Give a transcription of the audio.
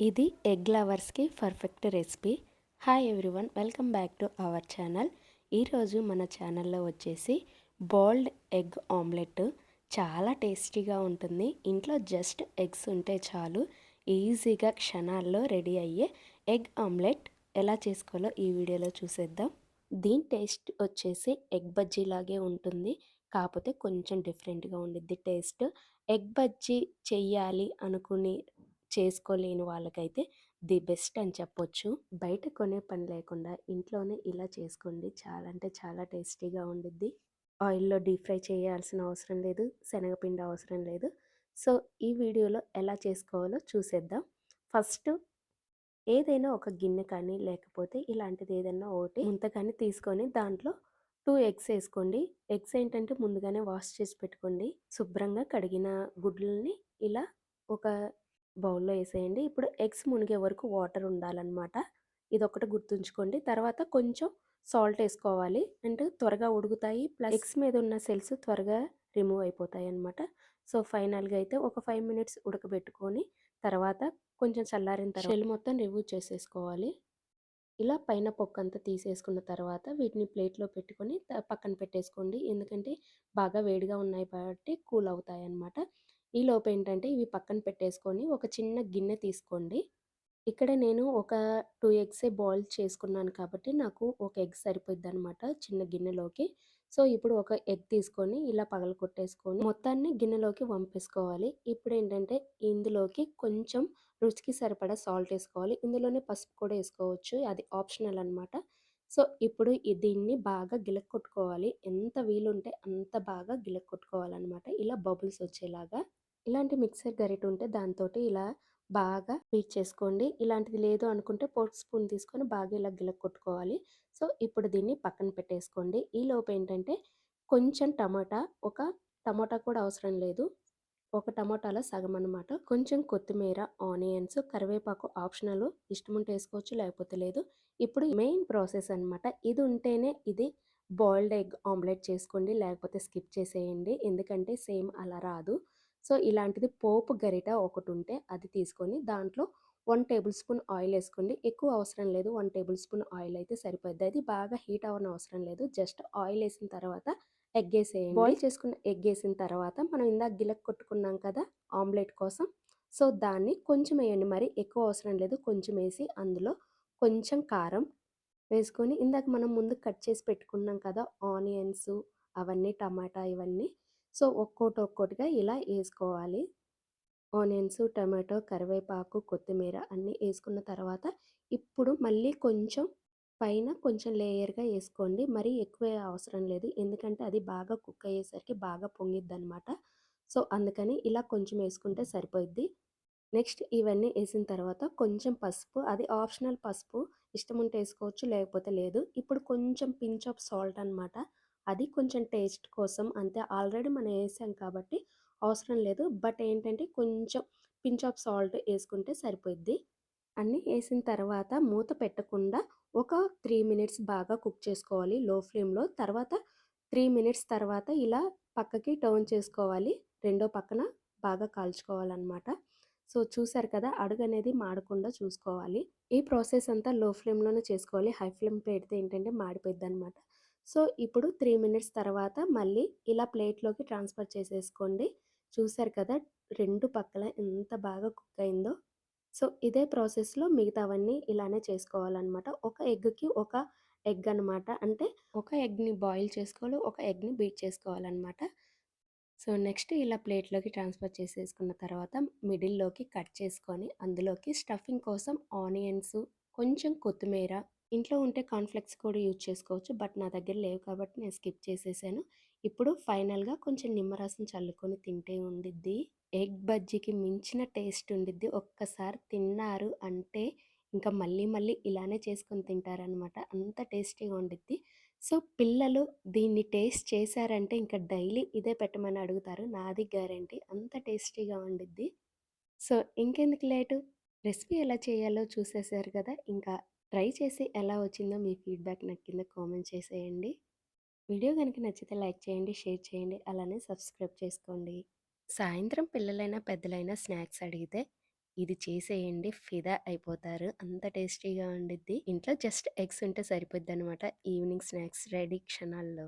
ఇది egg లవర్స్కి perfect recipe. Hi everyone welcome back to our channel. ఈరోజు మన ఛానల్లో వచ్చేసి బోల్డ్ ఎగ్ ఆమ్లెట్. చాలా టేస్టీగా ఉంటుంది. ఇంట్లో జస్ట్ ఎగ్స్ ఉంటే చాలు. ఈజీగా క్షణాల్లో రెడీ అయ్యే ఎగ్ ఆమ్లెట్. ఎలా చేసుకోవాలో ఈ వీడియోలో చూసేద్దాం. దీని టేస్ట్ వచ్చేసి ఎగ్ బజ్జీ లాగే ఉంటుంది. కాకపోతే కొంచెం డిఫరెంట్గా ఉండిద్ది టేస్ట్. ఎగ్ బజ్జీ చెయ్యాలి అనుకుని చేసుకోలేని వాళ్ళకైతే ది బెస్ట్ అని చెప్పొచ్చు. బయట కొనే పని లేకుండా ఇంట్లోనే ఇలా చేసుకోండి. చాలా అంటే చాలా టేస్టీగా ఉండిద్ది. ఆయిల్లో డీప్ ఫ్రై చేయాల్సిన అవసరం లేదు. శనగపిండి అవసరం లేదు. సో ఈ వీడియోలో ఎలా చేసుకోవాలో చూసేద్దాం. ఫస్ట్ ఏదైనా ఒక గిన్నె కానీ లేకపోతే ఇలాంటిది ఏదైనా ఒకటి ముంత కానీ తీసుకొని దాంట్లో టూ ఎగ్స్ వేసుకోండి. ఎగ్స్ ఏంటంటే ముందుగానే వాష్ చేసి పెట్టుకోండి. శుభ్రంగా కడిగిన గుడ్లని ఇలా ఒక బౌల్లో వేసేయండి ఇప్పుడు ఎగ్స్ మునిగే వరకు వాటర్ ఉండాలన్నమాట. ఇది ఒకటి గుర్తుంచుకోండి. తర్వాత కొంచెం సాల్ట్ వేసుకోవాలి అంటే త్వరగా ఉడుకుతాయి. ప్లస్ ఎగ్స్ మీద ఉన్న సెల్స్ త్వరగా రిమూవ్ అయిపోతాయి అనమాట సో ఫైనల్గా అయితే ఒక ఫైవ్ మినిట్స్ ఉడకబెట్టుకొని తర్వాత కొంచెం చల్లారిన తర్వాత షెల్ మొత్తం రిమూవ్ చేసేసుకోవాలి. ఇలా పైన పొక్కు అంతా తీసేసుకున్న తర్వాత వీటిని ప్లేట్లో పెట్టుకొని పక్కన పెట్టేసుకోండి. ఎందుకంటే బాగా వేడిగా ఉన్నాయి కాబట్టి కూల్ అవుతాయి అన్నమాట ఈ లోపు ఏంటంటే ఇవి పక్కన పెట్టేసుకొని ఒక చిన్న గిన్నె తీసుకోండి. ఇక్కడ నేను ఒక టూ ఎగ్సే బాయిల్ చేసుకున్నాను కాబట్టి నాకు ఒక ఎగ్ సరిపోద్ది అనమాట చిన్న గిన్నెలోకి. సో ఇప్పుడు ఒక ఎగ్ తీసుకొని ఇలా పగల కొట్టేసుకొని మొత్తాన్ని గిన్నెలోకి వంపేసుకోవాలి. ఇప్పుడు ఏంటంటే ఇందులోకి కొంచెం రుచికి సరిపడా సాల్ట్ వేసుకోవాలి. ఇందులోనే పసుపు కూడా వేసుకోవచ్చు. అది ఆప్షనల్ అనమాట సో ఇప్పుడు దీన్ని బాగా గిలక్ కొట్టుకోవాలి ఎంత వీలుంటే అంత బాగా గిలక్ కొట్టుకోవాలన్నమాట ఇలా బబుల్స్ వచ్చేలాగా. ఇలాంటి మిక్సర్ గరిట ఉంటే దాంతో ఇలా బాగా బీట్ చేసుకోండి. ఇలాంటిది లేదు అనుకుంటే పోర్ట్ స్పూన్ తీసుకొని బాగా ఇలా గిలక్ కొట్టుకోవాలి. సో ఇప్పుడు దీన్ని పక్కన పెట్టేసుకోండి. ఈ లోపు ఏంటంటే కొంచెం టమాటా ఒక టమాటా కూడా అవసరం లేదు. ఒక టమాటాలో సగం అనమాట కొంచెం కొత్తిమీర ఆనియన్స్ కరివేపాకు ఆప్షనల్ ఇష్టం ఉంటే వేసుకోవచ్చు లేకపోతే లేదు. ఇప్పుడు మెయిన్ ప్రాసెస్ అనమాట ఇది ఉంటేనే ఇది బాయిల్డ్ ఎగ్ ఆమ్లెట్ చేసుకోండి లేకపోతే స్కిప్ చేసేయండి. ఎందుకంటే సేమ్ అలా రాదు. సో ఇలాంటిది పోపు గరిట ఒకటి ఉంటే అది తీసుకొని దాంట్లో వన్ టేబుల్ స్పూన్ ఆయిల్ వేసుకోండి ఎక్కువ అవసరం లేదు. వన్ టేబుల్ స్పూన్ ఆయిల్ అయితే సరిపోద్ది. అది బాగా హీట్ అవ్వని అవసరం లేదు. జస్ట్ ఆయిల్ వేసిన తర్వాత ఎగ్ వేసేయండి బాయిల్ చేసుకున్న ఎగ్ వేసిన తర్వాత మనం ఇందాక గిలక్ కొట్టుకున్నాం కదా ఆమ్లెట్ కోసం. సో దాన్ని కొంచెం వేయండి. మరి ఎక్కువ అవసరం లేదు. కొంచెం వేసి అందులో కొంచెం కారం వేసుకొని ఇందాక మనం ముందు కట్ చేసి పెట్టుకున్నాం కదా ఆనియన్స్ అవన్నీ టమాటా ఇవన్నీ సో ఒక్కోటి ఒక్కోటిగా ఇలా వేసుకోవాలి ఆనియన్స్ టమాటో కరివేపాకు కొత్తిమీర అన్నీ వేసుకున్న తర్వాత ఇప్పుడు మళ్ళీ కొంచెం పైన కొంచెం లేయర్గా వేసుకోండి మరీ ఎక్కువ అవసరం లేదు. ఎందుకంటే అది బాగా కుక్ అయ్యేసరికి బాగా పొంగిద్ది అనమాట సో అందుకని ఇలా కొంచెం వేసుకుంటే సరిపోద్ది నెక్స్ట్ ఇవన్నీ వేసిన తర్వాత కొంచెం పసుపు అది ఆప్షనల్ పసుపు ఇష్టం ఉంటే వేసుకోవచ్చు లేకపోతే లేదు. ఇప్పుడు కొంచెం పించ్ ఆఫ్ సాల్ట్ అనమాట అది కొంచెం టేస్ట్ కోసం అంతే. ఆల్రెడీ మనం వేసాం కాబట్టి అవసరం లేదు. బట్ ఏంటంటే కొంచెం పించ్ ఆఫ్ సాల్ట్ వేసుకుంటే సరిపోద్ది అన్నీ వేసిన తర్వాత మూత పెట్టకుండా ఒక త్రీ మినిట్స్ బాగా కుక్ చేసుకోవాలి లో ఫ్లేమ్లో. తర్వాత త్రీ మినిట్స్ తర్వాత ఇలా పక్కకి టర్న్ చేసుకోవాలి. రెండో పక్కన బాగా కాల్చుకోవాలన్నమాట. సో చూసారు కదా! అడుగు అనేది మాడకుండా చూసుకోవాలి. ఈ ప్రాసెస్ అంతా లో ఫ్లేమ్లోనే చేసుకోవాలి. హై ఫ్లేమ్ పెడితే ఏంటంటే మాడిపోద్ది అనమాట సో ఇప్పుడు త్రీ మినిట్స్ తర్వాత మళ్ళీ ఇలా ప్లేట్లోకి ట్రాన్స్ఫర్ చేసేసుకోండి. చూసారు కదా రెండు పక్కల ఎంత బాగా కుక్ అయిందో. సో ఇదే ప్రాసెస్లో మిగతావన్నీ ఇలానే చేసుకోవాలన్నమాట. ఒక ఎగ్కి ఒక ఎగ్ అనమాట అంటే ఒక ఎగ్ని బాయిల్ చేసుకోవాలి ఒక ఎగ్ని బీట్ చేసుకోవాలన్నమాట. సో నెక్స్ట్ ఇలా ప్లేట్లోకి ట్రాన్స్ఫర్ చేసేసుకున్న తర్వాత మిడిల్లోకి కట్ చేసుకొని అందులోకి స్టఫింగ్ కోసం ఆనియన్స్ కొంచెం కొత్తిమీర ఇంట్లో ఉంటే కాన్ఫ్లెక్స్ కూడా యూజ్ చేసుకోవచ్చు. బట్ నా దగ్గర లేవు కాబట్టి నేను స్కిప్ చేసేసాను. ఇప్పుడు ఫైనల్గా కొంచెం నిమ్మరసం చల్లుకొని తింటే ఉండిద్ది. ఎగ్ బజ్జీకి మించిన టేస్ట్ ఉండిద్ది. ఒక్కసారి తిన్నారు అంటే ఇంకా మళ్ళీ మళ్ళీ ఇలానే చేసుకొని తింటారనమాట అంత టేస్టీగా ఉండిద్ది. సో పిల్లలు దీన్ని టేస్ట్ చేశారంటే ఇంకా డైలీ ఇదే పెట్టమని అడుగుతారు. నాది గ్యారంటీ. అంత టేస్టీగా ఉండిద్ది. సో ఇంకెందుకు లేటు? రెసిపీ ఎలా చేయాలో చూసేసారు కదా! ఇంకా ట్రై చేసి ఎలా వచ్చిందో మీ ఫీడ్బ్యాక్ నాకు కింద కామెంట్ చేసేయండి. వీడియో కనుక నచ్చితే లైక్ చేయండి షేర్ చేయండి అలానే సబ్స్క్రైబ్ చేసుకోండి. సాయంత్రం పిల్లలైనా పెద్దలైనా స్నాక్స్ అడిగితే ఇది చేసేయండి ఫిదా అయిపోతారు. అంత టేస్టీగా ఉండిద్ది. ఇంట్లో జస్ట్ ఎగ్స్ ఉంటే సరిపోద్ది అనమాట ఈవినింగ్ స్నాక్స్ రెడీ క్షణాల్లో.